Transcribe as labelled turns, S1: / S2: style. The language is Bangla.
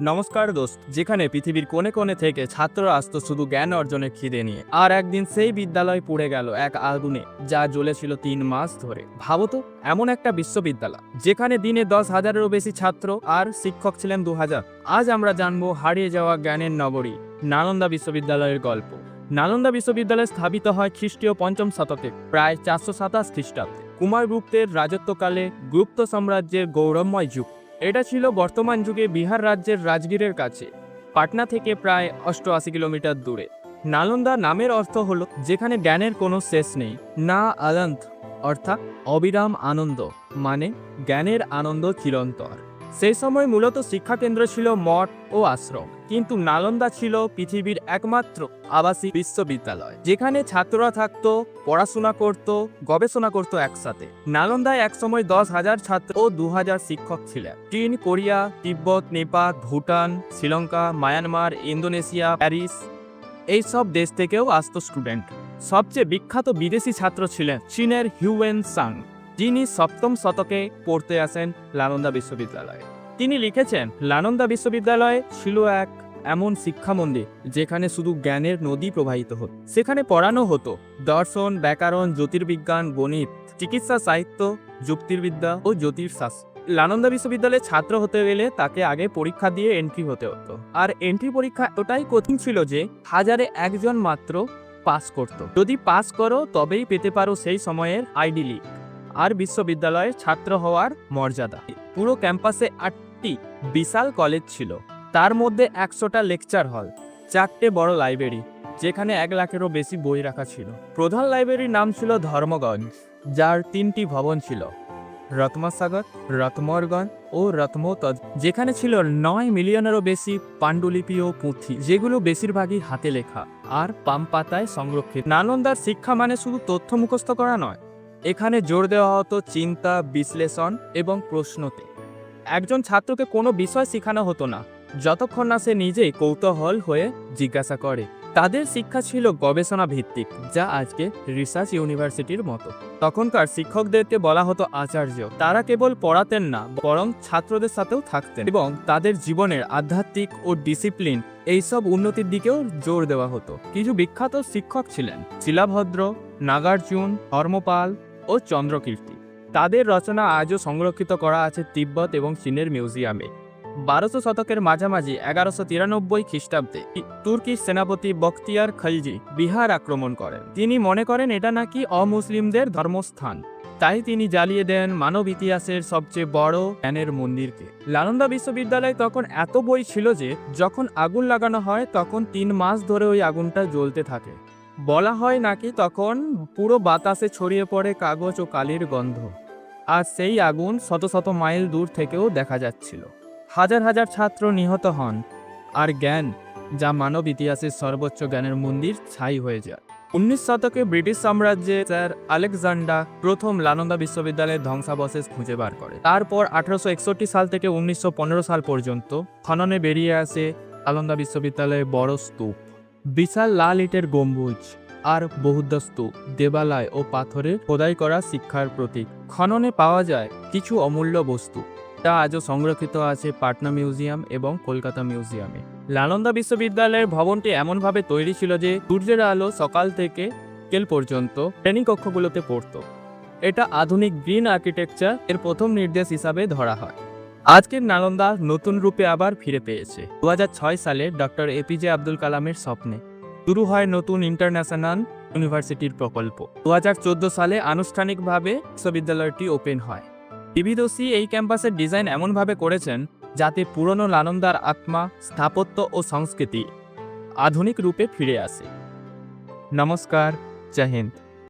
S1: নমস্কার দোস্ত, যেখানে পৃথিবীর কোণে কোণে থেকে ছাত্ররা আসত শুধু জ্ঞান অর্জনের খিদে নিয়ে। আর একদিন সেই বিদ্যালয় পুড়ে গেল এক আগুনে, যা জ্বলেছিল তিন মাস ধরে। ভাবো তো, এমন একটা বিশ্ববিদ্যালয়, যেখানে দিনে দশ হাজারেরও বেশি ছাত্র আর শিক্ষক ছিলেন দু হাজার। আজ আমরা জানব হারিয়ে যাওয়া জ্ঞানের নগরী, নালন্দা বিশ্ববিদ্যালয়ের গল্প। নালন্দা বিশ্ববিদ্যালয় স্থাপিত হয় খ্রিস্টীয় পঞ্চম শতকে প্রায় চারশো সাতাশ খ্রিস্টাব্দে। কুমারগুপ্তের রাজত্বকালে গুপ্ত সাম্রাজ্যের গৌরবময় যুগ। এটা ছিল বর্তমান যুগে বিহার রাজ্যের রাজগীরের কাছে, পাটনা থেকে প্রায় অষ্টআশি কিলোমিটার দূরে। নালন্দা নামের অর্থ হল, যেখানে জ্ঞানের কোনো শেষ নেই, না আলন্ত অর্থাৎ অবিরাম আনন্দ মানে জ্ঞানের আনন্দ চিরন্তর সেই সময় মূলত শিক্ষাকেন্দ্র ছিল মঠ ও আশ্রম, কিন্তু নালন্দা ছিল পৃথিবীর একমাত্র আবাসিক বিশ্ববিদ্যালয়, যেখানে ছাত্ররা থাকতো, পড়াশোনা করত, গবেষণা করত একসাথে। নালন্দায় একসময় দশ হাজার ছাত্র ও দু হাজার শিক্ষক ছিলেন। চীন, Korea, Tibet, Nepal, Bhutan, Sri Lanka, Myanmar, Indonesia, Paris এই সব দেশ থেকেও আসতো স্টুডেন্ট। সবচেয়ে বিখ্যাত বিদেশি ছাত্র ছিলেন চীনের হিউয়েন সাং, যিনি সপ্তম শতকে পড়তে আসেন নালন্দা বিশ্ববিদ্যালয়ে। তিনি লিখেছেন, লানন্দা বিশ্ববিদ্যালয় ছিল এক এমন শিক্ষা মন্দির যেখানে শুধু জ্ঞানের নদী প্রবাহিত হতো। সেখানে পড়ানো হতো দর্শন, ব্যাকরণ, জ্যোতির্বিজ্ঞান, গণিত, চিকিৎসা, সাহিত্য, যুক্তিবিদ্যা ও জ্যোতিষশাস্ত্র। নালন্দা বিশ্ববিদ্যালয়ে ছাত্র হতে গেলে তাকে আগে পরীক্ষা দিয়ে এন্ট্রি হতে হতো। আর এন্ট্রি পরীক্ষা এতটাই কঠিন ছিল যে হাজারে একজন মাত্র পাস করত। যদি পাস করো, তবেই পেতে পারো সেই সময়ের আইডি লিগ আর বিশ্ববিদ্যালয়ের ছাত্র হওয়ার মর্যাদা। পুরো ক্যাম্পাসে আটটি বিশাল কলেজ ছিল। তার মধ্যে একশোটা লেকচার হল চারটে বড় লাইব্রেরি যেখানে এক লাখেরও বেশি বই রাখা ছিল। প্রধান লাইব্রেরির নাম ছিল ধর্মগঞ্জ, যার তিনটি ভবন ছিল। রত্মাসাগর রত্মরগঞ্জ ও রত্মতজ যেখানে ছিল নয় মিলিয়নেরও বেশি পাণ্ডুলিপি ও পুঁথি, যেগুলো বেশিরভাগই হাতে লেখা আর পাম পাতায় সংরক্ষিত। নালন্দার শিক্ষা মানে শুধু তথ্য মুখস্থ করা নয়, এখানে জোর দেওয়া হতো চিন্তা, বিশ্লেষণ এবং প্রশ্নতে। একজন ছাত্রকে কোনো বিষয় শেখানো হতো না। যতক্ষণ না সে নিজেই কৌতূহল হয়ে জিজ্ঞাসা করে, তাদের শিক্ষা ছিল গবেষণা ভিত্তিক যা আজকে রিসার্চ ইউনিভার্সিটির মতো। তখনকার শিক্ষকদেরকে বলা হতো আচার্য। তারা কেবল পড়াতেন না, বরং ছাত্রদের সাথেও থাকতেন এবং তাদের জীবনের আধ্যাত্মিক ও ডিসিপ্লিন এইসব উন্নতির দিকেও জোর দেওয়া হতো। কিছু বিখ্যাত শিক্ষক ছিলেন, শিলাভদ্র, নাগার্জুন, ধর্মপাল ও চন্দ্রকীর্তি। তাদের রচনা আজও সংরক্ষিত করা আছে তিব্বত এবং চীনের মিউজিয়ামে। বারোশো শতকের মাঝামাঝি এগারোশো তিরানব্বই খ্রিস্টাব্দে তুর্কির সেনাপতি বখতিয়ার খলজি বিহার আক্রমণ করেন। তিনি মনে করেন এটা নাকি অমুসলিমদের ধর্মস্থান। তাই তিনি জ্বালিয়ে দেন মানব ইতিহাসের সবচেয়ে বড় জ্ঞানের মন্দিরকে। লালন্দা বিশ্ববিদ্যালয়ে তখন এত বই ছিল যে, যখন আগুন লাগানো হয় তখন তিন মাস ধরে ওই আগুনটা জ্বলতে থাকে। বলা হয় নাকি তখন পুরো বাতাসে ছড়িয়ে পড়ে কাগজ ও কালির গন্ধ। আর সেই আগুন শত শত মাইল দূর থেকেও দেখা যাচ্ছিল। হাজার হাজার ছাত্র নিহত হন, আর জ্ঞান, যা মানব ইতিহাসের সর্বোচ্চ জ্ঞানের মন্দির ছাই হয়ে যায়। উনিশ শতকে ব্রিটিশ সাম্রাজ্যে স্যার আলেকজান্ডার প্রথম লানন্দা বিশ্ববিদ্যালয়ের ধ্বংসাবশেষ খুঁজে বার করে। তারপর আঠারোশো একষট্টি সাল থেকে উনিশশো পনেরো সাল পর্যন্ত খননে বেরিয়ে আসে আলন্দা বিশ্ববিদ্যালয়ের বড় স্তূপ, বিশাল লাল ইটের গম্বুজ। আর বহুদ্ধ স্তূপ দেবালয় ও পাথরে খোদাই করা শিক্ষার প্রতীক। খননে পাওয়া যায় কিছু অমূল্য বস্তু। তা আজও সংরক্ষিত আছে পাটনা মিউজিয়াম এবং কলকাতা মিউজিয়ামে। লালন্দা বিশ্ববিদ্যালয়ের ভবনটি এমনভাবে তৈরি ছিল যে সূর্যের আলো সকাল থেকে বিকেল পর্যন্ত শ্রেণীকক্ষগুলোতে পড়তো। এটা আধুনিক গ্রিন আর্কিটেকচার এর প্রথম নির্দেশ হিসাবে ধরা হয়। আজকের নালন্দা নতুন রূপে আবার ফিরে পেয়েছে। দু হাজার ছয় সালে ডক্টর এপিজে আব্দুল কালামের স্বপ্নে। শুরু হয় নতুন ইন্টারন্যাশনাল ইউনিভার্সিটির প্রকল্প। দু হাজার চোদ্দ সালে আনুষ্ঠানিকভাবে বিশ্ববিদ্যালয়টি ওপেন হয়। বিবিদোসি এই ক্যাম্পাসের ডিজাইন এমনভাবে করেছেন যাতে পুরনো নালন্দার আত্মা, স্থাপত্য ও সংস্কৃতি আধুনিক রূপে ফিরে আসে। নমস্কার, জয় হিন্দ।